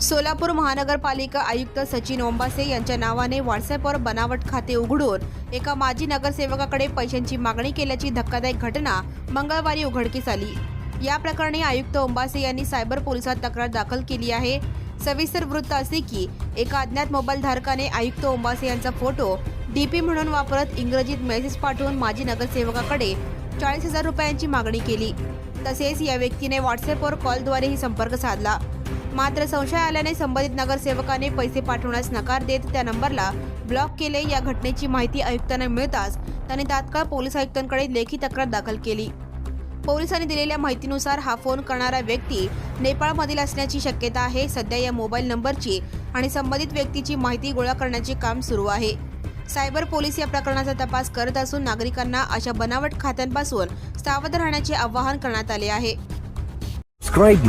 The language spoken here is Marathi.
सोलापूर महानगरपालिका आयुक्त सचिन ओंबासे यांच्या नावाने व्हॉट्सअपवर बनावट खाते उघडून एका माजी नगरसेवकाकडे पैशांची मागणी केल्याची धक्कादायक घटना मंगळवारी उघडकीस आली. या प्रकरणी आयुक्त ओंबासे यांनी सायबर पोलिसात तक्रार दाखल केली आहे. सविस्तर वृत्त असे की एका अज्ञात मोबाईल धारकाने आयुक्त ओंबासे यांचा फोटो डीपी म्हणून वापरत इंग्रजीत मेसेज पाठवून माजी नगरसेवकाकडे चाळीस हजार रुपयांची मागणी केली. तसेच या व्यक्तीने व्हॉट्सअपवर कॉलद्वारेही संपर्क साधला. मात्र संशय आल्याने संबंधित नगरसेवकाने पैसे पाठवण्यास नकार देत त्या नंबरला ब्लॉक केले. या घटनेची माहिती आयुक्तांना मिळताच त्यांनी तात्काळ पोलीस आयुक्तांकडे लेखी तक्रार दाखल केली. पोलिसांनी दिलेल्या माहितीनुसार हा फोन करणारा व्यक्ती नेपाळमधील असण्याची शक्यता आहे. सध्या या मोबाईल नंबरची आणि संबंधित व्यक्तीची माहिती गोळा करण्याचे काम सुरू आहे. सायबर पोलीस या प्रकरणाचा तपास करत असून नागरिकांना अशा बनावट खात्यांपासून सावध राहण्याचे आवाहन करण्यात आले आहे. Subscribe